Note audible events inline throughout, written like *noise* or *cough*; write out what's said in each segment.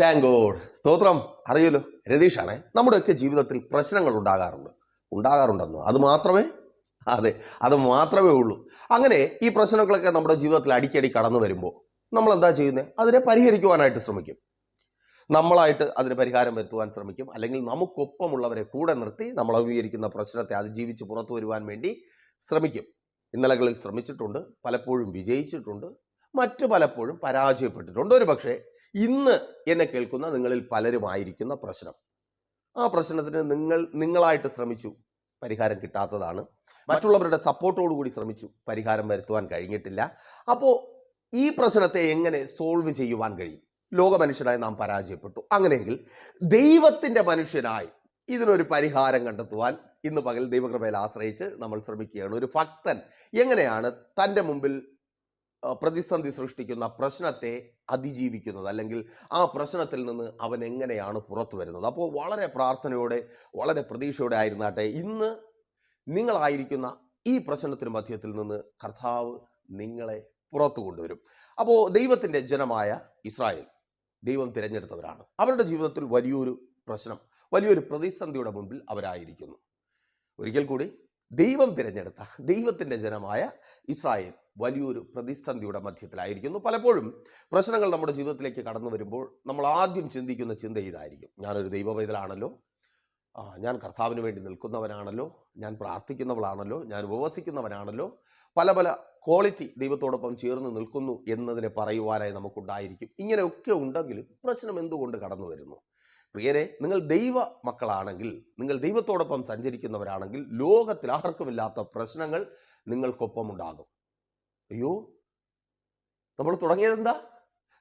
Thank God സ്തോത്രം. അറിയല്ലോ. രതീഷാണേ നമ്മുടെയൊക്കെ ജീവിതത്തിൽ പ്രശ്നങ്ങൾ ഉണ്ടാകാറുണ്ട്. ഉണ്ടാകാറുണ്ടെന്നോ? അത് മാത്രമേ? അതെ അത് മാത്രമേ ഉള്ളൂ. അങ്ങനെ ഈ പ്രശ്നങ്ങളൊക്കെ നമ്മുടെ ജീവിതത്തിൽ അടിക്കടി കടന്നു വരുമ്പോൾ നമ്മൾ എന്താ ചെയ്യുന്നത് അതിനെ പരിഹരിക്കുവാനായിട്ട് ശ്രമിക്കും. നമ്മളായിട്ട് അതിന് പരിഹാരം വരുത്തുവാൻ ശ്രമിക്കും. അല്ലെങ്കിൽ നമുക്കൊപ്പമുള്ളവരെ കൂടെ നിർത്തി നമ്മൾ അഭിമുഖീകരിക്കുന്ന പ്രശ്നത്തെ അതിജീവിച്ച് പുറത്തു വരുവാൻ വേണ്ടി ശ്രമിക്കും. ഇന്നലകളിൽ ശ്രമിച്ചിട്ടുണ്ട്. പലപ്പോഴും വിജയിച്ചിട്ടുണ്ട്. മറ്റു പലപ്പോഴും പരാജയപ്പെട്ടിട്ടുണ്ട്. ഒരു പക്ഷേ ഇന്ന് എന്നെ കേൾക്കുന്ന നിങ്ങളിൽ പലരുമായിരിക്കുന്ന പ്രശ്നം. ആ പ്രശ്നത്തിന് നിങ്ങൾ നിങ്ങളായിട്ട് ശ്രമിച്ചു പരിഹാരം കിട്ടാത്തതാണ്. മറ്റുള്ളവരുടെ സപ്പോർട്ടോടുകൂടി ശ്രമിച്ചു പരിഹാരം വരുത്തുവാൻ കഴിഞ്ഞിട്ടില്ല. അപ്പോൾ ഈ പ്രശ്നത്തെ എങ്ങനെ സോൾവ് ചെയ്യുവാൻ കഴിയും? ലോക മനുഷ്യനായി നാം പരാജയപ്പെട്ടു. അങ്ങനെയെങ്കിൽ ദൈവത്തിന്റെ മനുഷ്യനായി ഇതിനൊരു പരിഹാരം കണ്ടെത്തുവാൻ ഇന്ന് പകൽ ദൈവകൃപയിൽ ആശ്രയിച്ച് നമ്മൾ ശ്രമിക്കുകയാണ്. ഒരു ഭക്തൻ എങ്ങനെയാണ് തന്റെ മുമ്പിൽ പ്രതിസന്ധി സൃഷ്ടിക്കുന്ന പ്രശ്നത്തെ അതിജീവിക്കുന്നത് അല്ലെങ്കിൽ ആ പ്രശ്നത്തിൽ നിന്ന് അവൻ എങ്ങനെയാണ് പുറത്തു വരുന്നത്? അപ്പോൾ വളരെ പ്രാർത്ഥനയോടെ വളരെ പ്രതീക്ഷയോടെ ആയിരുന്നാട്ടെ ഇന്ന് നിങ്ങളായിരിക്കുന്ന ഈ പ്രശ്നത്തിന് മധ്യത്തിൽ നിന്ന് കർത്താവ് നിങ്ങളെ പുറത്തു കൊണ്ടുവരും. അപ്പോൾ ദൈവത്തിന്റെ ജനമായ ഇസ്രായേൽ ദൈവം തിരഞ്ഞെടുത്തവരാണ്. അവരുടെ ജീവിതത്തിൽ വലിയൊരു പ്രശ്നം വലിയൊരു പ്രതിസന്ധിയുടെ മുൻപിൽ അവരായിരിക്കുന്നു. ഒരിക്കൽ കൂടി ദൈവം തിരഞ്ഞെടുത്ത ദൈവത്തിന്റെ ജനമായ ഇസ്രായേൽ വലിയൊരു പ്രതിസന്ധിയുടെ മധ്യത്തിലായിരിക്കുന്നു. പലപ്പോഴും പ്രശ്നങ്ങൾ നമ്മുടെ ജീവിതത്തിലേക്ക് കടന്നു വരുമ്പോൾ നമ്മൾ ആദ്യം ചിന്തിക്കുന്ന ചിന്ത ഇതായിരിക്കും. ഞാനൊരു ദൈവ പൈതലാണല്ലോ ഞാൻ കർത്താവിന് വേണ്ടി നിൽക്കുന്നവനാണല്ലോ. ഞാൻ പ്രാർത്ഥിക്കുന്നവളാണല്ലോ. ഞാൻ ഉപവസിക്കുന്നവനാണല്ലോ. പല പല ക്വാളിറ്റി ദൈവത്തോടൊപ്പം ചേർന്ന് നിൽക്കുന്നു എന്നതിനെ പറയുവാനായി നമുക്കുണ്ടായിരിക്കും. ഇങ്ങനെയൊക്കെ ഉണ്ടെങ്കിലും പ്രശ്നം എന്തുകൊണ്ട് കടന്നു വരുന്നു? പ്രിയരെ നിങ്ങൾ ദൈവ മക്കളാണെങ്കിൽ നിങ്ങൾ ദൈവത്തോടൊപ്പം സഞ്ചരിക്കുന്നവരാണെങ്കിൽ ലോകത്തിൽ ആർക്കുമില്ലാത്ത പ്രശ്നങ്ങൾ നിങ്ങൾക്കൊപ്പം ഉണ്ടാകും അയ്യോ നമ്മൾ തുടങ്ങിയത് എന്താ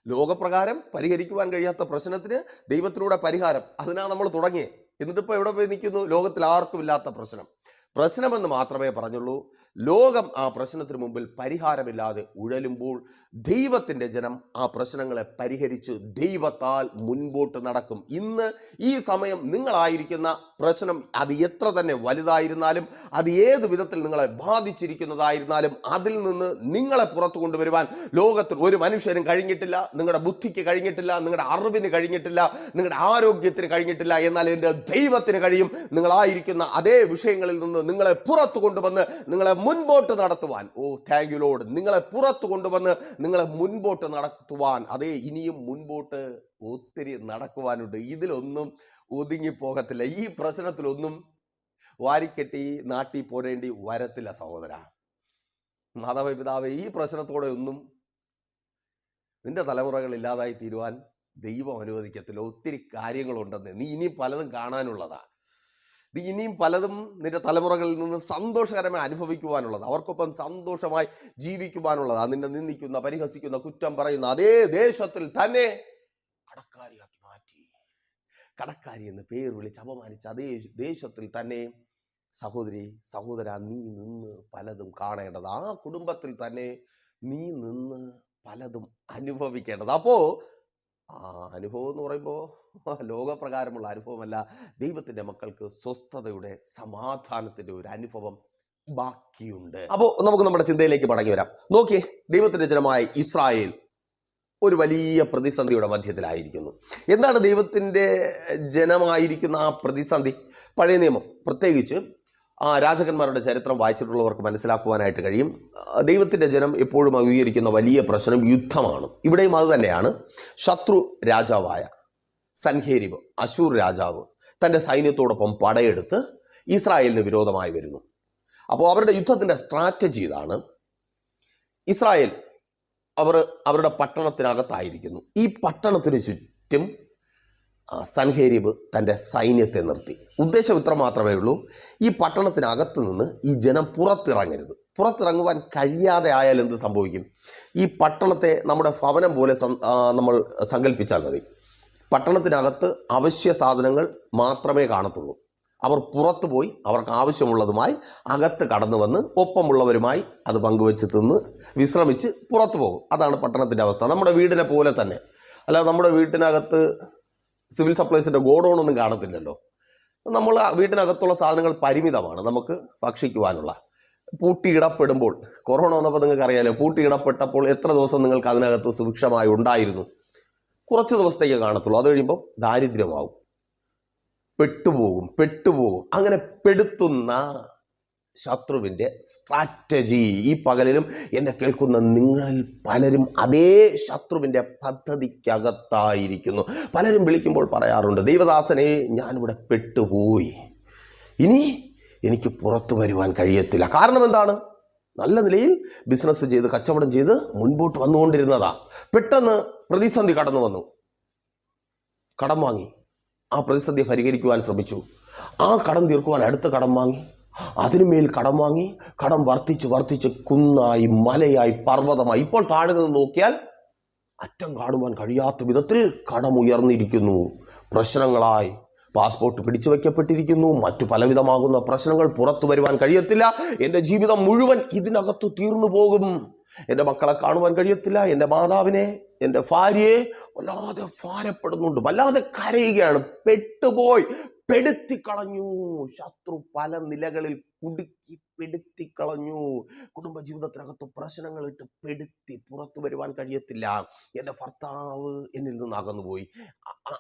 ലോകപ്രകാരം പരിഹരിക്കുവാൻ കഴിയാത്ത പ്രശ്നത്തിന് ദൈവത്തിലൂടെ പരിഹാരം. അതിനാണ് നമ്മൾ തുടങ്ങിയത് എന്നിട്ടിപ്പോൾ എവിടെ പോയി നിൽക്കുന്നു? ലോകത്തിൽ ആർക്കും ഇല്ലാത്ത പ്രശ്നം. പ്രശ്നമെന്ന് മാത്രമേ പറഞ്ഞുള്ളൂ. ലോകം ആ പ്രശ്നത്തിന് മുമ്പിൽ പരിഹാരമില്ലാതെ ഉഴലുമ്പോൾ ദൈവത്തിന്റെ ജനം ആ പ്രശ്നങ്ങളെ പരിഹരിച്ച് ദൈവത്താൽ മുൻപോട്ട് നടക്കും. ഇന്ന് ഈ സമയം നിങ്ങളായിരിക്കുന്ന പ്രശ്നം അത് എത്ര തന്നെ വലുതായിരുന്നാലും അത് ഏത് വിധത്തിൽ നിങ്ങളെ ബാധിച്ചിരിക്കുന്നതായിരുന്നാലും അതിൽ നിന്ന് നിങ്ങളെ പുറത്തു കൊണ്ടുവരുവാൻ ലോകത്തിൽ ഒരു മനുഷ്യനും കഴിഞ്ഞിട്ടില്ല നിങ്ങളുടെ ബുദ്ധിക്ക് കഴിഞ്ഞിട്ടില്ല നിങ്ങളുടെ അറിവിന് കഴിഞ്ഞിട്ടില്ല നിങ്ങളുടെ ആരോഗ്യത്തിന് കഴിഞ്ഞിട്ടില്ല എന്നാൽ എന്റെ ദൈവത്തിന് കഴിയും. നിങ്ങളായിരിക്കുന്ന അതേ വിഷയങ്ങളിൽ നിന്ന് നിങ്ങളെ പുറത്തു കൊണ്ടുവന്ന് നിങ്ങളെ മുൻപോട്ട് നടത്തുവാൻ. ഓ താങ്ക് യു ലോഡ് നിങ്ങളെ പുറത്തു കൊണ്ടുവന്ന് നിങ്ങളെ മുൻപോട്ട് നടത്തുവാൻ. അതേ ഇനിയും മുൻപോട്ട് ഒത്തിരി നടക്കുവാനുണ്ട്. ഇതിലൊന്നും ഒതുങ്ങിപ്പോകത്തില്ല. ഈ പ്രശ്നത്തിലൊന്നും വാരിക്കെട്ടി നാട്ടി പോരേണ്ടി വരത്തില്ല സഹോദര. മാതാപിതാവ് പിതാവേ ഈ പ്രശ്നത്തോടെ ഒന്നും നിന്റെ തലമുറകൾ ഇല്ലാതായി തീരുവാൻ ദൈവം അനുവദിക്കത്തില്ല. ഒത്തിരി കാര്യങ്ങളുണ്ടെന്ന് നീ ഇനിയും പലതും കാണാനുള്ളതാണ് നീ ഇനിയും പലതും നിന്റെ തലമുറകളിൽ നിന്ന് സന്തോഷകരമായി അനുഭവിക്കുവാനുള്ളത്. അവർക്കൊപ്പം സന്തോഷമായി ജീവിക്കുവാനുള്ളതാണ് നിന്നെ നിന്ദിക്കുന്ന പരിഹസിക്കുന്ന കുറ്റം പറയുന്ന അതേ ദേശത്തിൽ തന്നെ കടക്കാരി എന്ന് പേര് വിളിച്ച് അപമാനിച്ച അതേ ദേശത്തിൽ തന്നെ സഹോദരി സഹോദര നീ നിന്ന് പലതും കാണേണ്ടത്. ആ കുടുംബത്തിൽ തന്നെ നീ നിന്ന് പലതും അനുഭവിക്കേണ്ടത്. അപ്പോൾ ആ അനുഭവം എന്ന് പറയുമ്പോൾ ലോകപ്രകാരമുള്ള അനുഭവമല്ല. ദൈവത്തിന്റെ മക്കൾക്ക് സ്വസ്ഥതയുടെ സമാധാനത്തിന്റെ ഒരു അനുഭവം ബാക്കിയുണ്ട്. അപ്പോൾ നമുക്ക് നമ്മുടെ ചിന്തയിലേക്ക് മടങ്ങി വരാം. നോക്കിയേ ദൈവത്തിന്റെ ജനമായ ഇസ്രായേൽ ഒരു വലിയ പ്രതിസന്ധിയുടെ മധ്യത്തിലായിരിക്കുന്നു. എന്താണ് ദൈവത്തിന്റെ ജനമായിരിക്കുന്ന ആ പ്രതിസന്ധി? പഴയ നിയമം. പ്രത്യേകിച്ച് ആ രാജകന്മാരുടെ ചരിത്രം വായിച്ചിട്ടുള്ളവർക്ക് മനസ്സിലാക്കുവാനായിട്ട് കഴിയും. ദൈവത്തിന്റെ ജനം എപ്പോഴും അംഗീകരിക്കുന്ന വലിയ പ്രശ്നം യുദ്ധമാണ്. ഇവിടെയും അത് തന്നെയാണ്. ശത്രു രാജാവായ സൻഹേരിബ് അശൂർ രാജാവ് തന്റെ സൈന്യത്തോടൊപ്പം പടയെടുത്ത് ഇസ്രായേലിന് വിരോധമായി വരുന്നു. അപ്പോൾ അവരുടെ യുദ്ധത്തിന്റെ സ്ട്രാറ്റജി ഇതാണ്. ഇസ്രായേൽ അവർ അവരുടെ പട്ടണത്തിനകത്തായിരിക്കുന്നു. ഈ പട്ടണത്തിന് ചുറ്റും സൻഹേരിബ് തന്റെ സൈന്യത്തെ നിർത്തി. ഉദ്ദേശം ഇത്ര മാത്രമേ ഉള്ളൂ. ഈ പട്ടണത്തിനകത്ത് നിന്ന് ഈ ജനം പുറത്തിറങ്ങരുത്. പുറത്തിറങ്ങുവാൻ കഴിയാതെ ആയാൽ എന്ത് സംഭവിക്കും? ഈ പട്ടണത്തെ നമ്മുടെ ഭവനം പോലെ നമ്മൾ സങ്കല്പിച്ചാൽ മതി. പട്ടണത്തിനകത്ത് അവശ്യ സാധനങ്ങൾ മാത്രമേ കാണത്തുള്ളൂ. അവർ പുറത്തു പോയി അവർക്ക് ആവശ്യമുള്ളതുമായി അകത്ത് കടന്നു വന്ന് ഒപ്പമുള്ളവരുമായി അത് പങ്കുവെച്ച് തിന്ന് വിശ്രമിച്ച് പുറത്തു പോകും. അതാണ് പട്ടണത്തിന്റെ അവസ്ഥ. നമ്മുടെ വീടിനെ പോലെ തന്നെ. അല്ല നമ്മുടെ വീട്ടിനകത്ത് സിവിൽ സപ്ലൈസിന്റെ ഗോഡൗണൊന്നും കാണത്തില്ലല്ലോ. നമ്മൾ വീട്ടിനകത്തുള്ള സാധനങ്ങൾ പരിമിതമാണ്. നമുക്ക് ഭക്ഷിക്കുവാനുള്ള. പൂട്ടിയിടപ്പെടുമ്പോൾ കൊറോണ വന്നപ്പോൾ നിങ്ങൾക്ക് അറിയാലോ പൂട്ടിയിടപ്പെട്ടപ്പോൾ എത്ര ദിവസം നിങ്ങൾക്ക് അതിനകത്ത് സുഭിക്ഷമായി ഉണ്ടായിരുന്നു? കുറച്ച് ദിവസത്തേക്ക് കാണത്തുള്ളൂ. അത് കഴിയുമ്പോൾ ദാരിദ്ര്യമാവും. പെട്ടുപോകും പെട്ടുപോകും. അങ്ങനെ പെടുത്തുന്ന ശത്രുവിന്റെ സ്ട്രാറ്റജി ഈ പകലിലും എന്നെ കേൾക്കുന്ന നിങ്ങളിൽ പലരും അതേ ശത്രുവിന്റെ പദ്ധതിക്കകത്തായിരിക്കുന്നു. പലരും വിളിക്കുമ്പോൾ പറയാറുണ്ട് ദൈവദാസനെ ഞാനിവിടെ പെട്ടുപോയി. ഇനി എനിക്ക് പുറത്തു വരുവാൻ കഴിയത്തില്ല. കാരണം എന്താണ്? നല്ല നിലയിൽ ബിസിനസ് ചെയ്ത് കച്ചവടം ചെയ്ത് മുൻപോട്ട് വന്നുകൊണ്ടിരുന്നതാ. പെട്ടെന്ന് പ്രതിസന്ധി കടന്നു വന്നു. കടം വാങ്ങി. ആ പ്രതിസന്ധി പരിഹരിക്കുവാൻ ശ്രമിച്ചു. ആ കടം തീർക്കുവാൻ അടുത്ത കടം വാങ്ങി. അതിനുമേൽ കടം വാങ്ങി. കടം വർദ്ധിച്ച് വർദ്ധിച്ച് കുന്നായി മലയായി പർവതമായി. ഇപ്പോൾ താഴെ നിന്ന് നോക്കിയാൽ അറ്റം കാണുവാൻ കഴിയാത്ത വിധത്തിൽ കടം ഉയർന്നിരിക്കുന്നു പ്രശ്നങ്ങളായി പാസ്പോർട്ട് പിടിച്ചു വയ്ക്കപ്പെട്ടിരിക്കുന്നു മറ്റു പലവിധമാകുന്ന പ്രശ്നങ്ങൾ പുറത്തു വരുവാൻ കഴിയത്തില്ല. എന്റെ ജീവിതം മുഴുവൻ ഇതിനകത്തു തീർന്നു പോകും. എന്റെ മക്കളെ കാണുവാൻ കഴിയത്തില്ല എന്റെ മാതാവിനെ എന്റെ ഭാര്യയെ വല്ലാതെ ഭാരപ്പെടുന്നുണ്ട് വല്ലാതെ കരയുകയാണ്. പെട്ടുപോയി പെടുത്തിക്കളഞ്ഞു. ശത്രു പല നിലകളിൽ കുടുക്കി പെടുത്തിക്കളഞ്ഞു. കുടുംബ ജീവിതത്തിനകത്ത് പ്രശ്നങ്ങളിട്ട് പെടുത്തി പുറത്തു വരുവാൻ കഴിയത്തില്ല. എന്റെ ഭർത്താവ് എന്നിൽ നിന്ന് അകന്നുപോയി.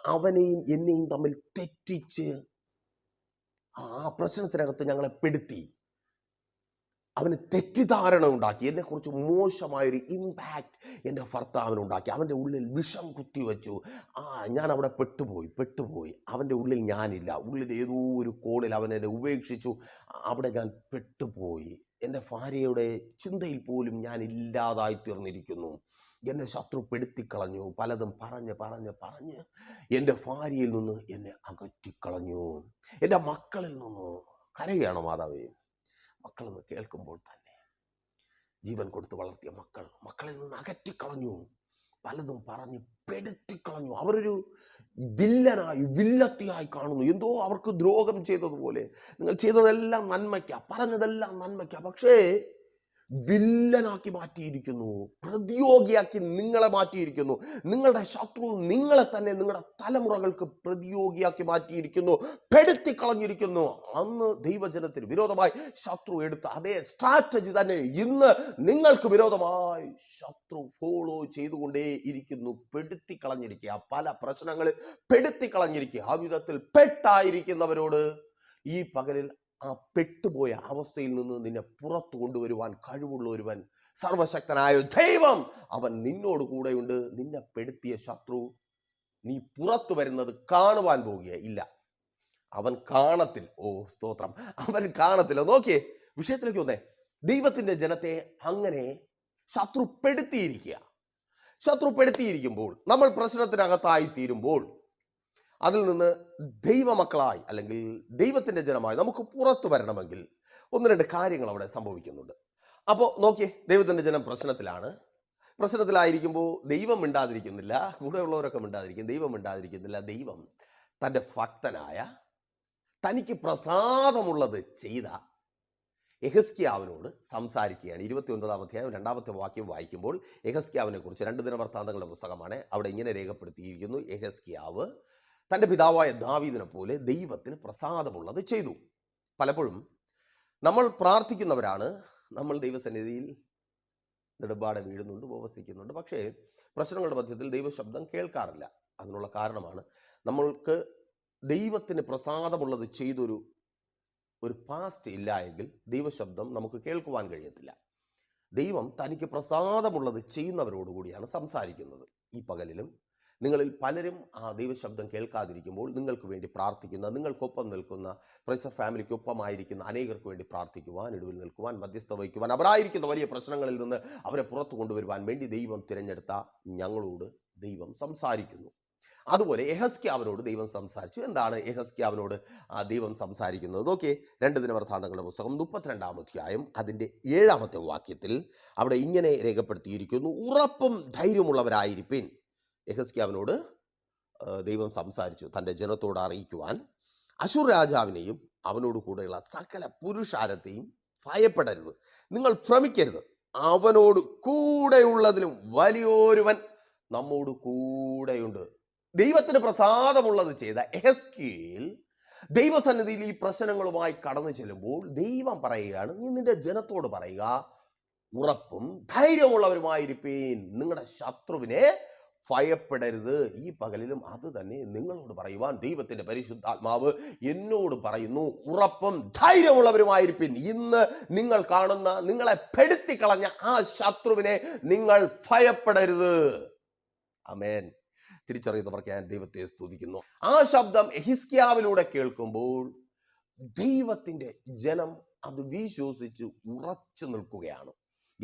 അവനെയും എന്നെയും തമ്മിൽ തെറ്റിച്ച് ആ പ്രശ്നത്തിനകത്ത് ഞങ്ങളെ പെടുത്തി. അവന് തെറ്റിദ്ധാരണ ഉണ്ടാക്കി എന്നെക്കുറിച്ച് മോശമായൊരു ഇമ്പാക്റ്റ് എന്റെ ഭർത്താവിനുണ്ടാക്കി അവന്റെ ഉള്ളിൽ വിഷം കുത്തിവെച്ചു ആ ഞാൻ അവിടെ പെട്ടുപോയി പെട്ടുപോയി. അവന്റെ ഉള്ളിൽ ഞാനില്ല. ഉള്ളിൽ ഏതോ ഒരു കോണിൽ അവൻ എന്നെ ഉപേക്ഷിച്ചു. അവിടെ ഞാൻ പെട്ടുപോയി. എന്റെ ഭാര്യയുടെ ചിന്തയിൽ പോലും ഞാൻ ഇല്ലാതായി തീർന്നിരിക്കുന്നു. എന്നെ ശത്രു പെടുത്തിക്കളഞ്ഞു പലതും പറഞ്ഞ് പറഞ്ഞ് പറഞ്ഞ് എന്റെ ഭാര്യയിൽ നിന്ന് എന്നെ അകറ്റിക്കളഞ്ഞു. എന്റെ മക്കളിൽ നിന്ന് കരയുകയാണ് മാതാവേ. മക്കളെന്ന് കേൾക്കുമ്പോൾ തന്നെ ജീവൻ കൊടുത്ത് വളർത്തിയ മക്കൾ മക്കളിൽ നിന്ന് അകറ്റിക്കളഞ്ഞു. പലതും പറഞ്ഞ് പെടുത്തിക്കളഞ്ഞു. അവരൊരു വില്ലനായി വില്ലത്തിയായി കാണുന്നു. എന്തോ അവർക്ക് ദ്രോഹം ചെയ്തതുപോലെ. നിങ്ങൾ ചെയ്തതെല്ലാം നന്മയ്ക്ക പറഞ്ഞതെല്ലാം നന്മയ്ക്ക. പക്ഷേ വില്ലനാക്കി മാറ്റിയിരിക്കുന്നു. പ്രതിയോഗിയാക്കി നിങ്ങളെ മാറ്റിയിരിക്കുന്നു. നിങ്ങളുടെ ശത്രു നിങ്ങളെ തന്നെ നിങ്ങളുടെ തലമുറകൾക്ക് പ്രതിയോഗിയാക്കി മാറ്റിയിരിക്കുന്നു. പെടുത്തി കളഞ്ഞിരിക്കുന്നു അന്ന് ദൈവജനത്തിന് വിരോധമായി ശത്രു എടുത്ത അതേ സ്ട്രാറ്റജി തന്നെ ഇന്ന് നിങ്ങൾക്ക് വിരോധമായി ശത്രു ഫോളോ ചെയ്തുകൊണ്ടേ ഇരിക്കുന്നു. പെടുത്തി കളഞ്ഞിരിക്കുക പല പ്രശ്നങ്ങളിൽ പെടുത്തി കളഞ്ഞിരിക്കുക ആ വിധത്തിൽ പെട്ടായിരിക്കുന്നവരോട് ഈ പകലിൽ ആ പെട്ടുപോയ അവസ്ഥയിൽ നിന്ന് നിന്നെ പുറത്തു കൊണ്ടുവരുവാൻ കഴിവുള്ള ഒരുവൻ സർവശക്തനായ ദൈവം അവൻ നിന്നോട് കൂടെയുണ്ട്. നിന്നെ പെടുത്തിയ ശത്രു നീ പുറത്തു വരുന്നത് കാണുവാൻ പോകുക ഇല്ല. അവൻ കാണത്തിൽ ഓ സ്തോത്രം അവൻ കാണത്തില്ല നോക്കിയേ വിഷയത്തിലേക്ക് വന്നേ. ദൈവത്തിന്റെ ജനത്തെ അങ്ങനെ ശത്രുപ്പെടുത്തിയിരിക്കുക. ശത്രുപ്പെടുത്തിയിരിക്കുമ്പോൾ ശത്രു പെടുത്തിയിരിക്കുമ്പോൾ നമ്മൾ പ്രശ്നത്തിനകത്തായി തീരുമ്പോൾ അതിൽ നിന്ന് ദൈവമക്കളായി അല്ലെങ്കിൽ ദൈവത്തിന്റെ ജനമായി നമുക്ക് പുറത്തു വരണമെങ്കിൽ ഒന്ന് രണ്ട് കാര്യങ്ങൾ അവിടെ സംഭവിക്കുന്നുണ്ട്. അപ്പോൾ നോക്കിയേ ദൈവത്തിന്റെ ജനം പ്രശ്നത്തിലാണ്. പ്രശ്നത്തിലായിരിക്കുമ്പോൾ ദൈവം മിണ്ടാതിരിക്കുന്നില്ല. കൂടെയുള്ളവരൊക്കെ മിണ്ടാതിരിക്കും. ദൈവം മിണ്ടാതിരിക്കുന്നില്ല. ദൈവം തന്റെ ഭക്തനായ തനിക്ക് പ്രസാദമുള്ളത് ചെയ്ത എഹസ്കിയാവിനോട് സംസാരിക്കുകയാണ്. ഇരുപത്തി ഒൻപതാം രണ്ടാമത്തെ വാക്യം വായിക്കുമ്പോൾ എഹസ്കിയാവിനെ കുറിച്ച് രണ്ട് ദിന വർത്താന്തങ്ങളുടെ പുസ്തകമാണ് അവിടെ ഇങ്ങനെ രേഖപ്പെടുത്തിയിരിക്കുന്നു. എഹസ്കിയാവ് തന്റെ പിതാവായ ദാവീദിനെ പോലെ ദൈവത്തിന് പ്രസാദമുള്ളത് ചെയ്തു. പലപ്പോഴും നമ്മൾ പ്രാർത്ഥിക്കുന്നവരാണ് നമ്മൾ ദൈവസന്നിധിയിൽ നെടുമ്പാടെ വീഴുന്നുണ്ട് ഉപവസിക്കുന്നുണ്ട്. പക്ഷേ പ്രശ്നങ്ങളുടെ മധ്യത്തിൽ ദൈവശബ്ദം കേൾക്കാറില്ല. അതിനുള്ള കാരണമാണ് നമ്മൾക്ക് ദൈവത്തിന് പ്രസാദമുള്ളത് ചെയ്തൊരു ഒരു പാസ്റ്റ് ഇല്ല എങ്കിൽ ദൈവശബ്ദം നമുക്ക് കേൾക്കുവാൻ കഴിയത്തില്ല. ദൈവം തനിക്ക് പ്രസാദമുള്ളത് ചെയ്യുന്നവരോടുകൂടിയാണ് സംസാരിക്കുന്നത്. ഈ പകലിലും നിങ്ങളിൽ പലരും ആ ദൈവശബ്ദം കേൾക്കാതിരിക്കുമ്പോൾ നിങ്ങൾക്ക് വേണ്ടി പ്രാർത്ഥിക്കുന്ന നിങ്ങൾക്കൊപ്പം നിൽക്കുന്ന പ്രൈസർ ഫാമിലിക്കൊപ്പമായിരിക്കുന്ന അനേകർക്ക് വേണ്ടി പ്രാർത്ഥിക്കുവാൻ ഇടിവിൽ നിൽക്കുവാൻ മധ്യസ്ഥ വഹിക്കുവാൻ അവരായിരിക്കുന്ന വലിയ പ്രശ്നങ്ങളിൽ നിന്ന് അവരെ പുറത്തു കൊണ്ടുവരുവാൻ വേണ്ടി ദൈവം തിരഞ്ഞെടുത്ത ഞങ്ങളോട് ദൈവം സംസാരിക്കുന്നു. അതുപോലെ എഹസ്ക്യാവിനോട് ദൈവം സംസാരിച്ചു. എന്താണ് എഹസ്ക്യാവിനോട് ദൈവം സംസാരിക്കുന്നത്? ഓക്കെ രണ്ട് ദിനവൃത്താന്തങ്ങളുടെ പുസ്തകം മുപ്പത്തിരണ്ടാം അധ്യായം അതിന്റെ ഏഴാമത്തെ വാക്യത്തിൽ അവിടെ ഇങ്ങനെ രേഖപ്പെടുത്തിയിരിക്കുന്നു ഉറപ്പും ധൈര്യമുള്ളവരായിരിപ്പിൻ. യഹസ്ക്യാവിനോട് ദൈവം സംസാരിച്ചു തന്റെ ജനത്തോട് അറിയിക്കുവാൻ. അശുർ രാജാവിനെയും അവനോട് കൂടെയുള്ള സകല പുരുഷാരത്തെയും ഭയപ്പെടരുത്. നിങ്ങൾ ഭ്രമിക്കരുത്. അവനോട് കൂടെയുള്ളതിലും വലിയൊരുവൻ നമ്മോട് കൂടെയുണ്ട്. ദൈവത്തിന് പ്രസാദമുള്ളത് ചെയ്ത എഹസ്കിയിൽ ദൈവസന്നിധിയിൽ ഈ പ്രശ്നങ്ങളുമായി കടന്നു ചെല്ലുമ്പോൾ ദൈവം പറയുകയാണ് നീ നിന്റെ ജനത്തോട് പറയുക. ഉറപ്പും ധൈര്യമുള്ളവരുമായിരിപ്പീൻ നിങ്ങളുടെ ശത്രുവിനെ ഭയപ്പെടരുത്. ഈ പകലിലും അത് തന്നെ നിങ്ങളോട് പറയുവാൻ ദൈവത്തിന്റെ പരിശുദ്ധാത്മാവ് എന്നോട് പറയുന്നു. ഉറപ്പും ധൈര്യമുള്ളവരുമായിരിപ്പിൻ ഇന്ന് നിങ്ങൾ കാണുന്ന നിങ്ങളെ പെടുത്തിക്കളഞ്ഞ ആ ശത്രുവിനെ നിങ്ങൾ ഭയപ്പെടരുത്. അമേൻ തിരിച്ചറിയുന്നവർക്ക് ഞാൻ ദൈവത്തെ സ്തുതിക്കുന്നു. ആ ശബ്ദം ഹിസ്കിയാവിലൂടെ കേൾക്കുമ്പോൾ ദൈവത്തിന്റെ ജനം അത് വിശ്വസിച്ച് ഉറച്ചു നിൽക്കുകയാണ്.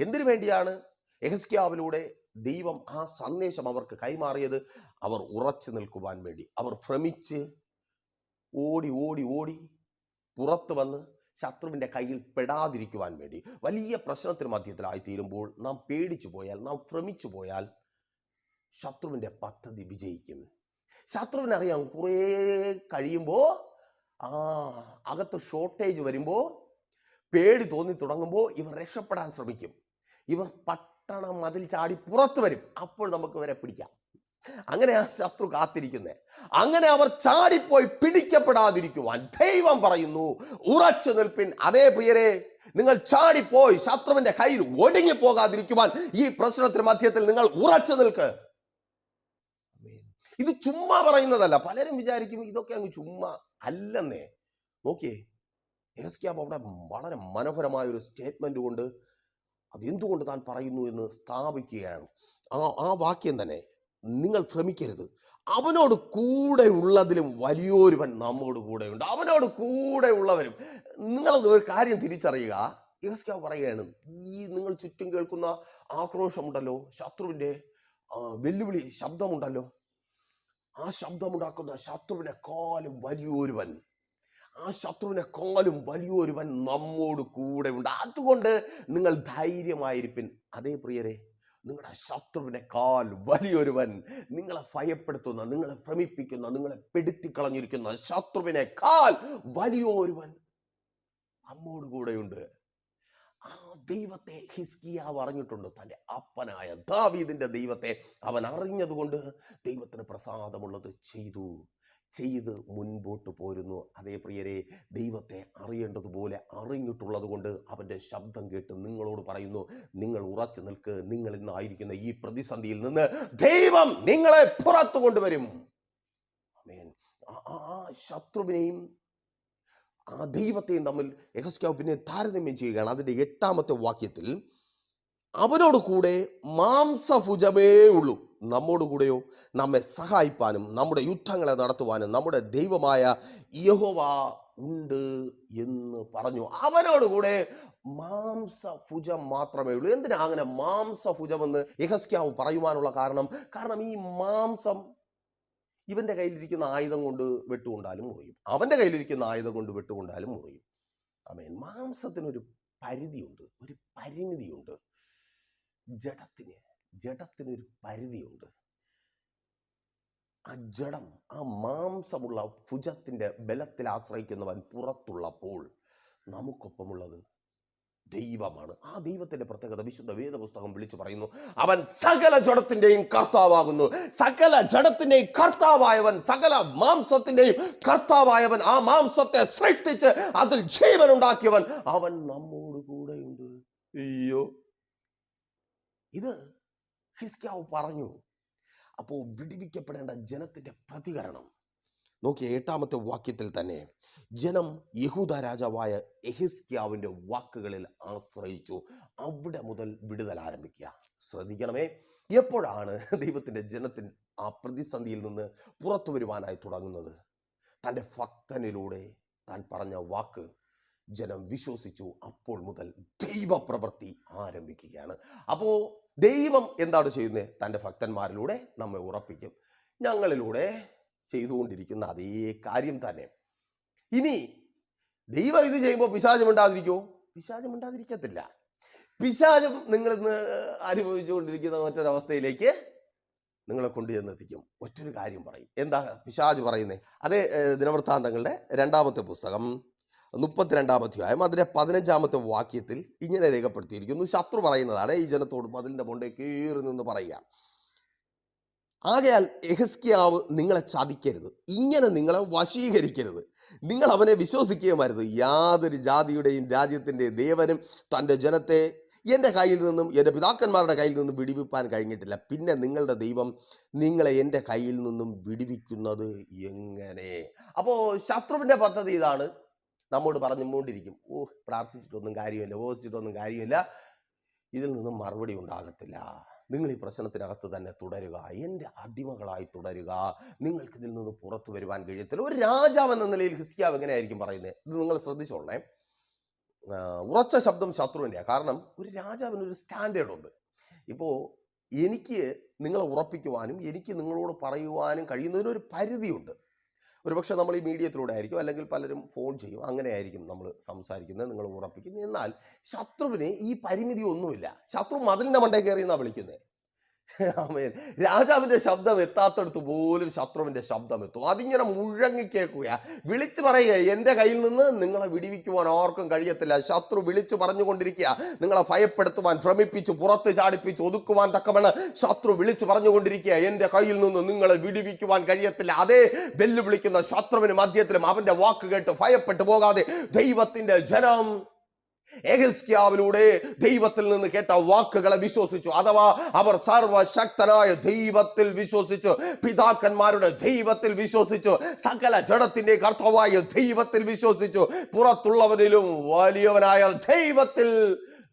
എന്തിനു വേണ്ടിയാണ് എഹസ്കിയാവിലൂടെ ദൈവം ആ സന്ദേശം അവർക്ക് കൈമാറിയത് അവർ ഉറച്ചു നിൽക്കുവാൻ വേണ്ടി. അവർ ഭ്രമിച്ച് ഓടി ഓടി ഓടി പുറത്ത് വന്ന് ശത്രുവിന്റെ കയ്യിൽ പെടാതിരിക്കുവാൻ വേണ്ടി. വലിയ പ്രശ്നത്തിന് മധ്യത്തിലായി തീരുമ്പോൾ നാം പേടിച്ചു പോയാൽ നാം ഭ്രമിച്ചു പോയാൽ ശത്രുവിന്റെ പദ്ധതി വിജയിക്കും. ശത്രുവിനറിയാം കുറേ കഴിയുമ്പോൾ ആ അകത്ത് ഷോർട്ടേജ് വരുമ്പോൾ പേടി തോന്നി തുടങ്ങുമ്പോൾ ഇവർ രക്ഷപ്പെടാൻ ശ്രമിക്കും. ഇവർ പട്ടണ മതിൽ ചാടി പുറത്ത് വരും. അപ്പോൾ നമുക്ക് ഇവരെ പിടിക്കാം. അങ്ങനെ ആ ശത്രു കാത്തിരിക്കുന്നത് അങ്ങനെ അവർ ചാടിപ്പോയി പിടിക്കപ്പെടാതിരിക്കുവാൻ ദൈവം പറയുന്നു ഉറച്ചു നിൽപ്പിൻ. അതേ പ്രിയരെ നിങ്ങൾ ചാടിപ്പോയി ശത്രുവിന്റെ കയ്യിൽ ഒടുങ്ങി പോകാതിരിക്കുവാൻ ഈ പ്രശ്നത്തിന് മധ്യത്തിൽ നിങ്ങൾ ഉറച്ചു നിൽക്ക്. ഇത് ചുമ്മാ പറയുന്നതല്ല. പലരും വിചാരിക്കും ഇതൊക്കെ അങ്ങ് ചുമ്മാ അല്ലെന്നേ. നോക്കിയേ എസ്ക്യാബ് അവിടെ വളരെ മനോഹരമായ ഒരു സ്റ്റേറ്റ്മെന്റ് കൊണ്ട് അതെന്തുകൊണ്ട് താൻ പറയുന്നു എന്ന് സ്ഥാപിക്കുകയാണ്. ആ ആ വാക്യം തന്നെ നിങ്ങൾ ഭ്രമിക്കരുത്. അവനോട് കൂടെ ഉള്ളതിലും വലിയൊരുവൻ നമ്മോട് കൂടെയുണ്ട്. അവനോട് കൂടെ ഉള്ളവരും നിങ്ങളത് ഒരു കാര്യം തിരിച്ചറിയുക. യഹസ്കാവ് പറയുകയാണ് ഈ നിങ്ങൾ ചുറ്റും കേൾക്കുന്ന ആക്രോശമുണ്ടല്ലോ ശത്രുവിന്റെ വെല്ലുവിളി ശബ്ദമുണ്ടല്ലോ. ആ ശബ്ദമുണ്ടാക്കുന്ന ശത്രുവിനെ കാലും വലിയൊരുവൻ ആ ശത്രുവിനെ കാലും വലിയൊരുവൻ നമ്മോട് കൂടെ ഉണ്ട്. അതുകൊണ്ട് നിങ്ങൾ ധൈര്യമായിരിപ്പിൻ. അതേ പ്രിയരെ നിങ്ങളുടെ ശത്രുവിനെ കാൽ വലിയൊരുവൻ നിങ്ങളെ ഭയപ്പെടുത്തുന്ന നിങ്ങളെ ഭ്രമിപ്പിക്കുന്ന നിങ്ങളെ പെടുത്തിക്കളഞ്ഞിരിക്കുന്ന ശത്രുവിനെ കാൽ വലിയൊരുവൻ നമ്മോട് കൂടെയുണ്ട് ആ ദൈവത്തെ ഹിസ്കിയാവ് അറിഞ്ഞിട്ടുണ്ട്. തന്റെ അപ്പനായ ദാവീദിന്റെ ദൈവത്തെ അവൻ അറിഞ്ഞതുകൊണ്ട് ദൈവത്തിന് പ്രസാദമുള്ളത് ചെയ്തു. ചെയ്ത് മുൻപോട്ട് പോരുന്നു. അതേ പ്രിയരെ ദൈവത്തെ അറിയേണ്ടതുപോലെ അറിഞ്ഞിട്ടുള്ളത് കൊണ്ട് അവന്റെ ശബ്ദം കേട്ട് നിങ്ങളോട് പറയുന്നു നിങ്ങൾ ഉറച്ചു നിൽക്ക്. നിങ്ങൾ ഇന്നായിരിക്കുന്ന ഈ പ്രതിസന്ധിയിൽ നിന്ന് ദൈവം നിങ്ങളെ പുറത്തു കൊണ്ടുവരും. ആ- ശത്രുവിനെയും ആ ദൈവത്തെയും തമ്മിൽ യഹസ്കാവ് പിന്നെ താരതമ്യം ചെയ്യുകയാണ്. അതിന്റെ എട്ടാമത്തെ വാക്യത്തിൽ അവനോട് കൂടെ മാംസഭുജമേ ഉള്ളൂ നമ്മോട് കൂടെയോ നമ്മെ സഹായിപ്പാനും നമ്മുടെ യുദ്ധങ്ങളെ നടത്തുവാനും നമ്മുടെ ദൈവമായ യഹോവ ഉണ്ട് എന്ന് പറഞ്ഞു. അവരോടുകൂടെ മാംസഭുജം മാത്രമേ ഉള്ളൂ. എന്തിനാ അങ്ങനെ മാംസഭുജമെന്ന് യഹസ്ക്യാവ് പറയുവാനുള്ള കാരണം? കാരണം ഈ മാംസം ഇവന്റെ കയ്യിലിരിക്കുന്ന ആയുധം കൊണ്ട് വെട്ടുകൊണ്ടാലും മുറിയും. അവന്റെ കയ്യിലിരിക്കുന്ന ആയുധം കൊണ്ട് വെട്ടുകൊണ്ടാലും മുറിയും. അമേൻ മാംസത്തിനൊരു പരിധിയുണ്ട്. ഒരു പരിമിതിയുണ്ട്. ജഡത്തിന്. ജഡത്തിനൊരു പരിധിയുണ്ട്. ആ ജഡം ആ മാംസമുള്ള ഭുജത്തിന്റെ ബലത്തിൽ ആശ്രയിക്കുന്നവൻ പുറത്തുള്ളപ്പോൾ നമുക്കൊപ്പമുള്ളത് ദൈവമാണ്. ആ ദൈവത്തിന്റെ പ്രത്യേകത വിശുദ്ധ വേദപുസ്തകം വിളിച്ചു പറയുന്നു. അവൻ സകല ജഡത്തിന്റെയും കർത്താവാകുന്നു. സകല ജഡത്തിന്റെയും കർത്താവായവൻ സകല മാംസത്തിന്റെയും കർത്താവായവൻ ആ മാംസത്തെ സൃഷ്ടിച്ച് അതിൽ ജീവൻ ഉണ്ടാക്കിയവൻ അവൻ നമ്മോടുകൂടെയുണ്ട്. അയ്യോ. ഇത് ഹിസ്കാവ് പറഞ്ഞു. അപ്പോൾ വിടിവിക്കപ്പെടേണ്ട ജനത്തിന്റെ പ്രതികരണം. നോക്കിയ എട്ടാമത്തെ വാക്യത്തിൽ തന്നെ ജനം യഹൂദ രാജാവായ എഹിസ്ക്യാവിന്റെ വാക്കുകളിൽ ആശ്രയിച്ചു. അവിടെ മുതൽ വിടുതൽ ആരംഭിക്കുക. ശ്രദ്ധിക്കണമേ എപ്പോഴാണ് ദൈവത്തിന്റെ ജനത്തിൻ ആ പ്രതിസന്ധിയിൽ നിന്ന് പുറത്തു വരുവാനായി തുടങ്ങുന്നത്? തന്റെ ഭക്തനിലൂടെ താൻ പറഞ്ഞ വാക്ക് ജനം വിശ്വസിച്ചു. അപ്പോൾ മുതൽ ദൈവപ്രവൃത്തി ആരംഭിക്കുകയാണ്. അപ്പോൾ ദൈവം എന്താണ് ചെയ്യുന്നത് തന്റെ ഭക്തന്മാരിലൂടെ നമ്മെ ഉറപ്പിക്കും. ഞങ്ങളിലൂടെ ചെയ്തുകൊണ്ടിരിക്കുന്ന അതേ കാര്യം തന്നെ. ഇനി ദൈവം ഇത് ചെയ്യുമ്പോൾ പിശാചം ഉണ്ടാതിരിക്കുമോ പിശാചം ഉണ്ടാതിരിക്കത്തില്ല പിശാചം നിങ്ങൾ അനുഭവിച്ചുകൊണ്ടിരിക്കുന്ന മറ്റൊരവസ്ഥയിലേക്ക് നിങ്ങളെ കൊണ്ടുചെന്നെത്തിക്കും ഒറ്റൊരു കാര്യം പറയും. എന്താ പിശാജ് പറയുന്നത് അതേ ദിനവൃത്താന്തങ്ങളുടെ രണ്ടാമത്തെ പുസ്തകം. മുപ്പത്തിരണ്ടാം അധ്യായം അതിന്റെ പതിനഞ്ചാമത്തെ വാക്യത്തിൽ ഇങ്ങനെ രേഖപ്പെടുത്തിയിരിക്കുന്നു. ശത്രു പറയുന്നതാണ് ഈ ജനത്തോട് മതിലിന്റെ പൊണ്ടേ കീറി നിന്ന് പറയുക. ആകയാൽ എഹസ്കിയാവ് നിങ്ങളെ ചതിക്കരുത്. ഇങ്ങനെ നിങ്ങളെ വശീകരിക്കരുത്. നിങ്ങൾ അവനെ വിശ്വസിക്കുകയും അരുത്. യാതൊരു ജാതിയുടെയും രാജ്യത്തിന്റെ ദേവനും തന്റെ ജനത്തെ എന്റെ കയ്യിൽ നിന്നും എന്റെ പിതാക്കന്മാരുടെ കയ്യിൽ നിന്നും വിടിവിപ്പാൻ കഴിഞ്ഞിട്ടില്ല. പിന്നെ നിങ്ങളുടെ ദൈവം നിങ്ങളെ എന്റെ കയ്യിൽ നിന്നും വിടിവിക്കുന്നത് എങ്ങനെ? അപ്പോൾ ശത്രുവിന്റെ പദ്ധതി ഇതാണ്. നമ്മോട് പറഞ്ഞുകൊണ്ടിരിക്കും ഓ പ്രാർത്ഥിച്ചിട്ടൊന്നും കാര്യമില്ല ഓസിച്ചിട്ടൊന്നും കാര്യമില്ല. ഇതിൽ നിന്നും മറുപടി ഉണ്ടാകത്തില്ല. നിങ്ങൾ ഈ പ്രശ്നത്തിനകത്ത് തന്നെ തുടരുക. എന്റെ അടിമകളായി തുടരുക. നിങ്ങൾക്ക് ഇതിൽ നിന്ന് പുറത്തു വരുവാൻ കഴിയത്തില്ല. ഒരു രാജാവ് എന്ന നിലയിൽ ഹിസ്കിയാവ് എങ്ങനെയായിരിക്കും പറയുന്നത് ഇത് നിങ്ങൾ ശ്രദ്ധിച്ചോളണേ. ഉറച്ച ശബ്ദം ശത്രുവിന്റെയാണ് കാരണം ഒരു രാജാവിന് ഒരു സ്റ്റാൻഡേർഡ് ഉണ്ട്. ഇപ്പോൾ എനിക്ക് നിങ്ങളെ ഉറപ്പിക്കുവാനും എനിക്ക് നിങ്ങളോട് പറയുവാനും കഴിയുന്നതിനൊരു പരിധിയുണ്ട്. ഒരുപക്ഷെ നമ്മൾ ഈ മീഡിയത്തിലൂടെ ആയിരിക്കും അല്ലെങ്കിൽ പലരും ഫോൺ ചെയ്യും അങ്ങനെ ആയിരിക്കും നമ്മൾ സംസാരിക്കുന്നത് നിങ്ങൾ ഉറപ്പിക്കുന്നത്. എന്നാൽ ശത്രുവിന് ഈ പരിമിതി ഒന്നുമില്ല. ശത്രു മതിലിന്റെ മണ്ടേ കയറി എന്നാണ് വിളിക്കുന്നത് *laughs* ആമേൻ. രാജാവിന്റെ ശബ്ദം എത്താത്തടത്ത് പോലും ശത്രുവിന്റെ ശബ്ദം എത്തും. അതിങ്ങനെ മുഴങ്ങി കേൾക്കുക വിളിച്ചു പറയുക എന്റെ കയ്യിൽ നിന്ന് നിങ്ങളെ വിടിവിക്കുവാൻ ആർക്കും കഴിയത്തില്ല. ശത്രു വിളിച്ചു പറഞ്ഞുകൊണ്ടിരിക്കുക. നിങ്ങളെ ഭയപ്പെടുത്തുവാൻ ഭ്രമിപ്പിച്ച് പുറത്ത് ചാടിപ്പിച്ച് ഒതുക്കുവാൻ തക്കമാണ് ശത്രു വിളിച്ചു പറഞ്ഞുകൊണ്ടിരിക്കുക. എന്റെ കയ്യിൽ നിന്ന് നിങ്ങളെ വിടിവിക്കുവാൻ കഴിയത്തില്ല. അതേ വെല്ലുവിളിക്കുന്ന ശത്രുവിന് മധ്യത്തിലും അവന്റെ വാക്ക് കേട്ട് ഭയപ്പെട്ടു പോകാതെ ദൈവത്തിന്റെ ജനം എഹസ്ക്യാവിലൂടെ ദൈവത്തിൽ നിന്ന് കേട്ട വാക്കുകളെ വിശ്വസിച്ചു. അഥവാ അവർ സർവശക്തനായ ദൈവത്തിൽ വിശ്വസിച്ചു പിതാക്കന്മാരുടെ ദൈവത്തിൽ വിശ്വസിച്ചു സകല ജഡത്തിന്റെ കർത്തവായ ദൈവത്തിൽ വിശ്വസിച്ചു പുറത്തുള്ളവരിലും വലിയവനായ ദൈവത്തിൽ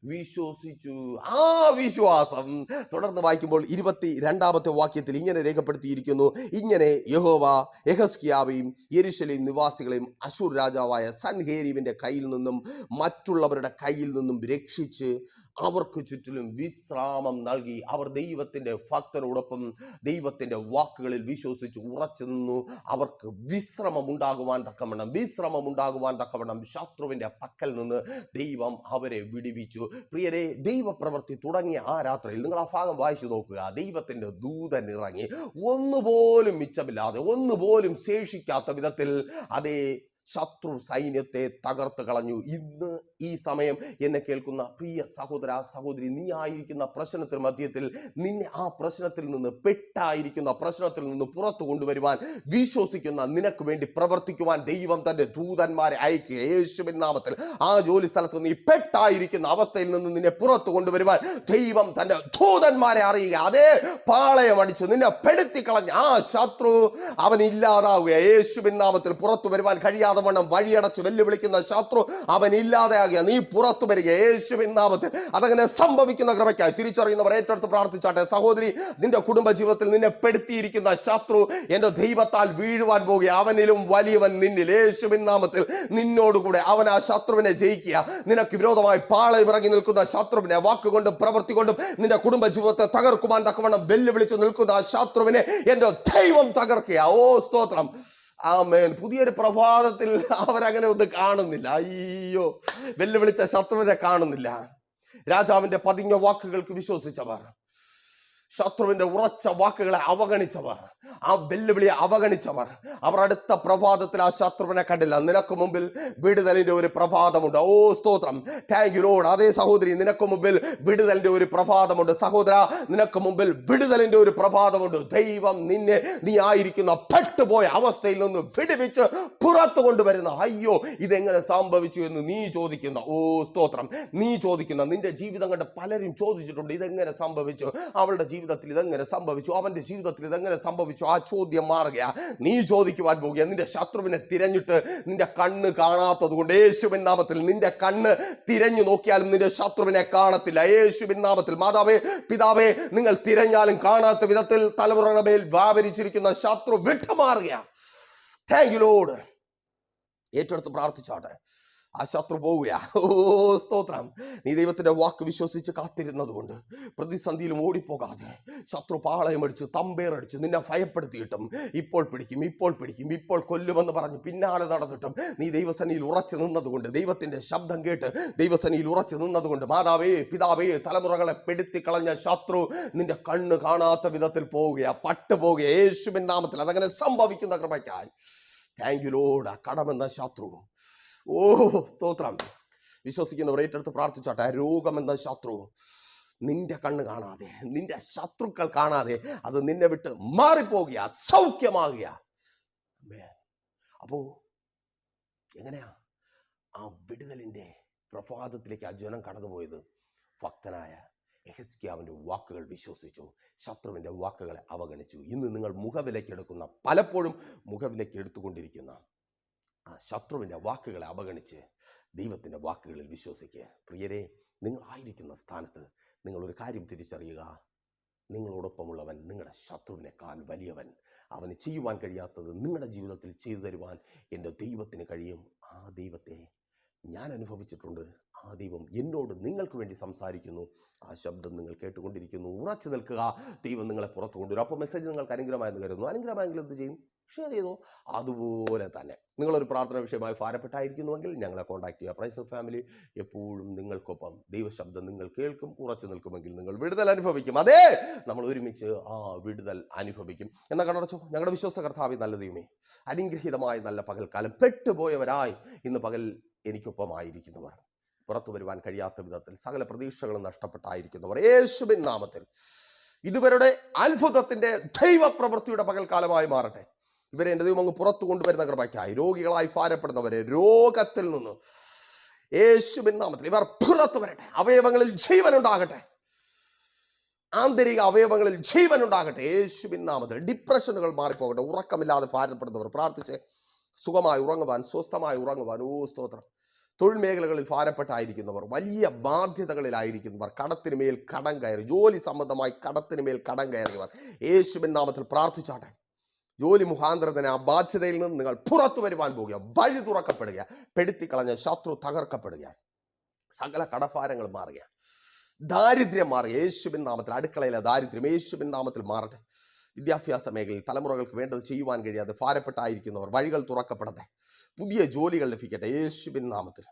വിശ്വസിച്ചു. ആ വിശ്വാസം തുടർന്ന് വായിക്കുമ്പോൾ ഇരുപത്തി രണ്ടാമത്തെ വാക്യത്തിൽ ഇങ്ങനെ രേഖപ്പെടുത്തിയിരിക്കുന്നു. ഇങ്ങനെ യഹോവ യഹസ്കിയാവെയും യെരുശലേം നിവാസികളെയും അശൂർ രാജാവായ സൻഹേരിവിന്റെ കയ്യിൽ നിന്നും മറ്റുള്ളവരുടെ കയ്യിൽ നിന്നും രക്ഷിച്ച് അവർക്ക് ചുറ്റിലും വിശ്രാമം നൽകി അവർ ദൈവത്തിന്റെ ഭക്തരോടൊപ്പം ദൈവത്തിന്റെ വാക്കുകളിൽ വിശ്വസിച്ച് ഉറച്ചു നിന്നു അവർക്ക് വിശ്രമം ഉണ്ടാകുവാൻ തക്കവണ്ണം വിശ്രമം ഉണ്ടാകുവാൻ തക്കവണ്ണം ശത്രുവിന്റെ പക്കൽ നിന്ന് ദൈവം അവരെ വിടിവിച്ചു. പ്രിയരെ ദൈവപ്രവൃത്തി തുടങ്ങിയ ആ രാത്രിയിൽ നിങ്ങൾ ആ ഭാഗം വായിച്ചു നോക്കുക. ദൈവത്തിന്റെ ദൂതൻ ഇറങ്ങി. ഒന്നുപോലും മിച്ചമില്ലാതെ ഒന്നുപോലും ശേഷിക്കാത്ത വിധത്തിൽ അതേ ശത്രു സൈന്യത്തെ തകർത്ത് കളഞ്ഞു. ഇന്ന് ഈ സമയം എന്നെ കേൾക്കുന്ന പ്രിയ സഹോദര സഹോദരി നീ ആയിരിക്കുന്ന പ്രശ്നത്തിന് മധ്യത്തിൽ നിന്നെ ആ പ്രശ്നത്തിൽ നിന്ന് പെട്ടായിരിക്കുന്ന പ്രശ്നത്തിൽ നിന്ന് പുറത്തു കൊണ്ടുവരുവാൻ വിശ്വസിക്കുന്ന നിനക്ക് വേണ്ടി പ്രവർത്തിക്കുവാൻ ദൈവം തന്റെ ദൂതന്മാരെ അയക്കുക യേശുവിൻ നാമത്തിൽ ആ ജോലി സ്ഥലത്ത് നീ പെട്ടായിരിക്കുന്ന അവസ്ഥയിൽ നിന്ന് നിന്നെ പുറത്തു കൊണ്ടുവരുവാൻ ദൈവം തന്റെ ദൂതന്മാരെ അറിയുക. അതേ പാളയം അടിച്ചു നിന്നെ പെടുത്തി കളഞ്ഞ ആ ശത്രു അവൻ ഇല്ലാതാവുക യേശുവിൻ നാമത്തിൽ പുറത്തു വരുവാൻ കഴിയാതെ വണ്ണം വഴിയടച്ച് വെല്ലുവിളിക്കുന്ന ശത്രു അവൻ ഇല്ലാതെയാകുക നീ പുറത്തു വരിക. യേശുവിൻ നാമത്തിൽ അതങ്ങനെ സംഭവിക്കുന്ന കൃപയ്ക്കായി തിരിച്ചറിയുന്നവർ ഏറ്റെടുത്ത് പ്രാർത്ഥിച്ചാട്ടെ. സഹോദരി നിന്റെ കുടുംബ ജീവിതത്തിൽ നിന്നെ പെടുത്തിയിരിക്കുന്ന ശത്രു എന്റെ ദൈവത്താൽ വീഴുവാൻ പോകുക. അവനിലും വലിയവൻ നിന്നിൽ. യേശുവിൻ നാമത്തിൽ നിന്നോടുകൂടെ അവൻ ആ ശത്രുവിനെ ജയിക്കുക. നിനക്ക് വിരോധമായി പാളയിറങ്ങി നിൽക്കുന്ന ശത്രുവിനെ വാക്കുകൊണ്ടും പ്രവൃത്തി കൊണ്ടും നിന്റെ കുടുംബ ജീവിതത്തെ തകർക്കുവാൻ തക്കവണ്ണം വെല്ലുവിളിച്ച് നിൽക്കുന്ന ആ ശത്രുവിനെ എന്റെ ദൈവം തകർക്കുക. ഓ സ്തോത്രം. ആമേൻ. പുതിയൊരു പ്രഭാതത്തിൽ അവരങ്ങനെ ഒന്നും കാണുന്നില്ല. അയ്യോ വെല്ലുവിളിച്ച ശത്രുവിനെ കാണുന്നില്ല. രാജാവിന്റെ പതിഞ്ഞ വാക്കുകൾക്ക് വിശ്വസിച്ചവർ ശത്രുവിന്റെ ഉറച്ച വാക്കുകളെ അവഗണിച്ചവർ ആ വെല്ലുവിളിയെ അവഗണിച്ചവർ. അവർ അടുത്ത പ്രഭാതത്തിൽ ആ ശത്രുവിനെ കണ്ടില്ല. നിനക്ക് മുമ്പിൽ വിടുതലിന്റെ ഒരു പ്രഭാതമുണ്ട്. ഓ സ്തോത്രം. താങ്ക് യു ലോഡ് അതേ സഹോദരി നിനക്ക് മുമ്പിൽ വിടുതലിന്റെ ഒരു പ്രഭാതമുണ്ട്. സഹോദര നിനക്ക് മുമ്പിൽ വിടുതലിന്റെ ഒരു പ്രഭാതമുണ്ട്. ദൈവം നിന്നെ നീ ആയിരിക്കുന്ന പെട്ടുപോയ അവസ്ഥയിൽ നിന്ന് വിടുവിച്ച് പുറത്തു കൊണ്ടുവരുന്ന. അയ്യോ ഇതെങ്ങനെ സംഭവിച്ചു എന്ന് നീ ചോദിക്കുന്ന. ഓ സ്തോത്രം. നീ ചോദിക്കുന്ന നിന്റെ ജീവിതം കണ്ട് പലരും ചോദിച്ചിട്ടുണ്ട് ഇതെങ്ങനെ സംഭവിച്ചു? അവളുടെ ജീവിതത്തിൽ ഇതെങ്ങനെ സംഭവിച്ചു? അവന്റെ ജീവിതത്തിൽ ഇതെങ്ങനെ സംഭവിച്ചു? ആ ചോദ്യം മാറുകയാ. നീ ചോദിക്കുവാൻ പോകുക നിന്റെ ശത്രുവിനെ തിരഞ്ഞിട്ട് നിന്റെ കണ്ണ് കാണാത്തത് കൊണ്ട് യേശുവിൻ നാമത്തിൽ നിന്റെ കണ്ണ് തിരഞ്ഞു നോക്കിയാലും നിന്റെ ശത്രുവിനെ കാണത്തില്ല. യേശുവിൻ നാമത്തിൽ മാതാവേ പിതാവേ നിങ്ങൾ തിരഞ്ഞാലും കാണാത്ത വിധത്തിൽ തലമുറകളുടെ വ്യാപരിച്ചിരിക്കുന്ന ശത്രു വിട്ടുമാറുകയാണ് താങ്ക് യു ലോഡ് ഏറ്റെടുത്ത് പ്രാർത്ഥിച്ചാട്ടെ. ആ ശത്രു പോവുകയാ ഓ സ്തോത്രം നീ ദൈവത്തിന്റെ വാക്ക് വിശ്വസിച്ച് കാത്തിരുന്നത് കൊണ്ട് പ്രതിസന്ധിയിലും ഓടിപ്പോകാതെ ശത്രു പാളയമടിച്ച് തമ്പേറടിച്ച് നിന്നെ ഭയപ്പെടുത്തിയിട്ടും ഇപ്പോൾ പിടിക്കും ഇപ്പോൾ പിടിക്കും ഇപ്പോൾ കൊല്ലുമെന്ന് പറഞ്ഞ് പിന്നാലെ നടന്നിട്ടും നീ ദൈവസനിയിൽ ഉറച്ചു നിന്നതുകൊണ്ട് ദൈവത്തിന്റെ ശബ്ദം കേട്ട് ദൈവസനിയിൽ ഉറച്ചു നിന്നതുകൊണ്ട് മാതാവേ പിതാവേ തലമുറകളെ പെടുത്തി കളഞ്ഞ ശത്രു നിന്റെ കണ്ണ് കാണാത്ത വിധത്തിൽ പോവുകയാ പട്ടു പോവുക യേശുവിൻ നാമത്തിൽ അതങ്ങനെ സംഭവിക്കുന്ന കൃപയ്ക്കായി. താങ്ക് യു ലോഡ് ആ കടമെന്ന ശത്രു ഓ സ്തോത്രം. വിശ്വസിക്കുന്നവർ ഏറ്റെടുത്ത് പ്രാർത്ഥിച്ചോട്ടെ. രോഗം രോഗമെന്ന ശത്രു നിന്റെ കണ്ണ് കാണാതെ നിന്റെ ശത്രുക്കൾ കാണാതെ അത് നിന്നെ വിട്ട് മാറിപ്പോകുക സൗഖ്യമാകുക. അപ്പോ എങ്ങനെയാ ആ വിടുതലിന്റെ പ്രഭാതത്തിലേക്ക് ആ ജനം കടന്നുപോയത്? ഭക്തനായ എഹസ്കിയാവിന്റെ വാക്കുകൾ വിശ്വസിച്ചു. ശത്രുവിന്റെ വാക്കുകളെ അവഗണിച്ചു. ഇന്ന് നിങ്ങൾ മുഖവിലക്കെടുക്കുന്ന പലപ്പോഴും മുഖവിലയ്ക്ക് എടുത്തുകൊണ്ടിരിക്കുന്ന ശത്രുവിന്റെ വാക്കുകളെ അവഗണിച്ച് ദൈവത്തിന്റെ വാക്കുകളിൽ വിശ്വസിക്കുക പ്രിയരെ നിങ്ങളായിരിക്കുന്ന സ്ഥാനത്ത് നിങ്ങളൊരു കാര്യം തിരിച്ചറിയുക. നിങ്ങളോടൊപ്പമുള്ളവൻ നിങ്ങളുടെ ശത്രുവിനേക്കാൾ വലിയവൻ. അവന് ചെയ്യുവാൻ കഴിയാത്തത് നിങ്ങളുടെ ജീവിതത്തിൽ ചെയ്തു തരുവാൻ എന്റെ ദൈവത്തിന് കഴിയും. ആ ദൈവത്തെ ഞാൻ അനുഭവിച്ചിട്ടുണ്ട്. ആ ദൈവം എന്നോട് നിങ്ങൾക്ക് വേണ്ടി സംസാരിക്കുന്നു. ആ ശബ്ദം നിങ്ങൾ കേട്ടുകൊണ്ടിരിക്കുന്നു. ഉറച്ചു നിൽക്കുക. ദൈവം നിങ്ങളെ പുറത്തു കൊണ്ടുവരും അപ്പോൾ മെസ്സേജ് നിങ്ങൾക്ക് അനുഗ്രഹമായെന്ന് കരുതുന്നു. അനുഗ്രഹമായെങ്കിൽ എന്ത് ചെയ്യും? ഷെയർ ചെയ്തു. അതുപോലെ തന്നെ നിങ്ങളൊരു പ്രാർത്ഥന വിഷയമായി ഭാരപ്പെട്ടായിരിക്കുന്നുവെങ്കിൽ ഞങ്ങളെ കോൺടാക്ട് ചെയ്യുക. പ്രൈസ് ഓഫ് ഫാമിലി എപ്പോഴും നിങ്ങൾക്കൊപ്പം. ദൈവശബ്ദം നിങ്ങൾ കേൾക്കും ഉറച്ചു നിൽക്കുമെങ്കിൽ നിങ്ങൾ വിടുതൽ അനുഭവിക്കും. അതെ നമ്മൾ ഒരുമിച്ച് ആ വിടുതൽ അനുഭവിക്കും. എന്നാൽ കണ്ടടച്ചു ഞങ്ങളുടെ വിശ്വാസ കർത്താവി നല്ല ദൈവമേ അനുഗ്രഹീതമായ നല്ല പകൽക്കാലം പെട്ടുപോയവരായി ഇന്ന് പകൽ എനിക്കൊപ്പമായിരിക്കുന്നവർ. പുറത്തു വരുവാൻ കഴിയാത്ത വിധത്തിൽ സകല പ്രതീക്ഷകളും നഷ്ടപ്പെട്ടായിരിക്കുന്നവർ. യേശുബിൻ നാമത്തിൽ. ഇതുവരുടെ അത്ഭുതത്തിന്റെ ദൈവപ്രവൃത്തിയുടെ പകൽക്കാലമായി മാറട്ടെ. ഇവരെ എന്റെ ദൈവം അങ്ങ് പുറത്തു കൊണ്ടുവരുന്ന കൃപയ്ക്കായി. രോഗികളായി ഭാരപ്പെടുന്നവരെ രോഗത്തിൽ നിന്ന് യേശുവിൻ നാമത്തിൽ ഇവർ പുറത്തു വരട്ടെ. അവയവങ്ങളിൽ ജീവനുണ്ടാകട്ടെ. ആന്തരിക അവയവങ്ങളിൽ ജീവനുണ്ടാകട്ടെ. യേശുവിൻ നാമത്തിൽ ഡിപ്രഷനുകൾ മാറിപ്പോകട്ടെ. ഉറക്കമില്ലാതെ ഭാരപ്പെടുന്നവർ പ്രാർത്ഥിച്ച് സുഖമായി ഉറങ്ങുവാൻ സ്വസ്ഥമായി ഉറങ്ങുവാൻ. ഓ സ്തോത്രം. തൊഴിൽ മേഖലകളിൽ ഭാരപ്പെട്ടായിരിക്കുന്നവർ വലിയ ബാധ്യതകളിലായിരിക്കുന്നവർ കടത്തിന് മേൽ കടം കയറി ജോലി സംബന്ധമായി കടത്തിന് മേൽ കടം കയറിയവർ യേശുവിൻ നാമത്തിൽ പ്രാർത്ഥിച്ചാട്ടെ. ജോലി മുഖാന്തരത്തിന് ആ ബാധ്യതയിൽ നിന്ന് നിങ്ങൾ പുറത്തു വരുവാൻ പോകുക. വഴി തുറക്കപ്പെടുക. പെടുത്തിക്കളഞ്ഞ ശത്രു തകർക്കപ്പെടുക. സകല കടഭാരങ്ങൾ മാറുക. ദാരിദ്ര്യം മാറുക. യേശുബിൻ നാമത്തിൽ അടുക്കളയിലെ ദാരിദ്ര്യം യേശുബിൻ നാമത്തിൽ മാറട്ടെ. വിദ്യാഭ്യാസ മേഖലയിൽ തലമുറകൾക്ക് വേണ്ടത് ചെയ്യുവാൻ കഴിയാതെ ഭാരപ്പെട്ടായിരിക്കുന്നവർ വഴികൾ തുറക്കപ്പെടട്ടെ. പുതിയ ജോലികൾ ലഭിക്കട്ടെ യേശുബിൻ നാമത്തിൽ.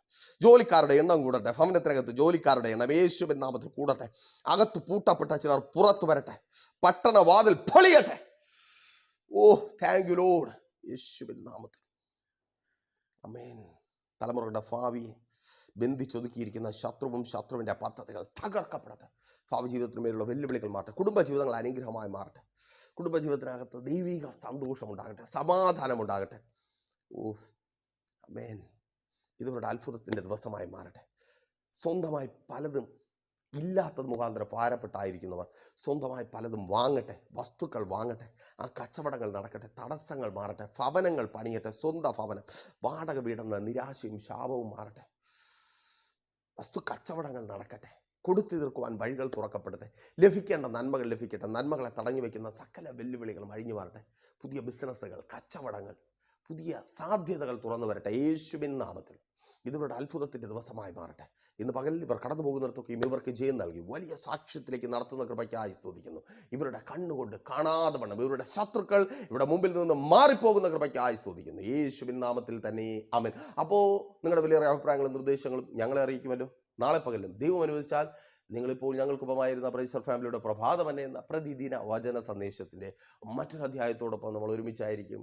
ജോലിക്കാരുടെ എണ്ണം കൂടട്ടെ. ഭവനത്തിനകത്ത് ജോലിക്കാരുടെ എണ്ണം യേശുബിൻ നാമത്തിൽ കൂടട്ടെ. അകത്ത് പൂട്ടപ്പെട്ട ചിലർ പുറത്തു വരട്ടെ. പട്ടണവാതിൽ പൊളിയട്ടെ. ഓ താങ്ക് യു ലോഡ് യേശുവിൻ നാമത്തിൽ. അമേൻ തലമുറകളുടെ ഭാവിയെ ബന്ധിച്ചൊതുക്കിയിരിക്കുന്ന ശത്രുവും ശത്രുവിന്റെ പദ്ധതികൾ തകർക്കപ്പെടട്ടെ. ഭാവി ജീവിതത്തിന് മേലുള്ള വെല്ലുവിളികൾ മാറട്ടെ. കുടുംബജീവിതങ്ങൾ അനുഗ്രഹമായി മാറട്ടെ. കുടുംബജീവിതത്തിനകത്ത് ദൈവിക സന്തോഷം ഉണ്ടാകട്ടെ. സമാധാനം ഉണ്ടാകട്ടെ. ഓ അമേൻ ഇതവരുടെ അത്ഭുതത്തിന്റെ ദിവസമായി മാറട്ടെ. സ്വന്തമായി പലതും ഇല്ലാത്തത് മുഖാന്തരം ഭാരപ്പെട്ടായിരിക്കുന്നവർ സ്വന്തമായി പലതും വാങ്ങട്ടെ വസ്തുക്കൾ വാങ്ങട്ടെ ആ കച്ചവടങ്ങൾ നടക്കട്ടെ തടസ്സങ്ങൾ മാറട്ടെ ഭവനങ്ങൾ പണിയട്ടെ സ്വന്തം ഭവനം വാടക വീടെന്ന നിരാശയും ശാപവും മാറട്ടെ. വസ്തു കച്ചവടങ്ങൾ നടക്കട്ടെ കൊടുത്തു തീർക്കുവാൻ വഴികൾ തുറക്കപ്പെടട്ടെ ലഭിക്കേണ്ട നന്മകൾ ലഭിക്കട്ടെ നന്മകളെ തടഞ്ഞു വയ്ക്കുന്ന സകല വെല്ലുവിളികളും അഴിഞ്ഞു മാറട്ടെ. പുതിയ ബിസിനസ്സുകൾ കച്ചവടങ്ങൾ പുതിയ സാധ്യതകൾ തുറന്നു വരട്ടെ. യേശുവിൻ നാമത്തിൽ. ഇതിവരുടെ അത്ഭുതത്തിന്റെ ദിവസമായി മാറട്ടെ. ഇന്ന് പകലിൽ ഇവർ കടന്നു പോകുന്നിടത്തൊക്കെയും ഇവർക്ക് ജയം നൽകി വലിയ സാക്ഷ്യത്തിലേക്ക് നടത്തുന്ന കൃപയ്ക്കായി സ്തുതിക്കുന്നു. ഇവരുടെ കണ്ണുകൊണ്ട് കാണാതെ വണ്ണം ഇവരുടെ ശത്രുക്കൾ ഇവിടെ മുമ്പിൽ നിന്ന് മാറിപ്പോകുന്ന കൃപയ്ക്കായി സ്തുതിക്കുന്നു. യേശുവിൻ നാമത്തിൽ തന്നെ അമൻ അപ്പോൾ നിങ്ങളുടെ വലിയ അഭിപ്രായങ്ങളും നിർദ്ദേശങ്ങളും ഞങ്ങളെ അറിയിക്കുമല്ലോ. നാളെ പകലും ദൈവം അനുവദിച്ചാൽ നിങ്ങളിപ്പോൾ ഞങ്ങൾക്കൊപ്പമായിരുന്ന പ്രൈസർ ഫാമിലിയുടെ പ്രഭാതം എന്ന പ്രതിദിന വചന സന്ദേശത്തിന്റെ മറ്റൊരു അധ്യായത്തോടൊപ്പം നമ്മൾ ഒരുമിച്ചായിരിക്കും.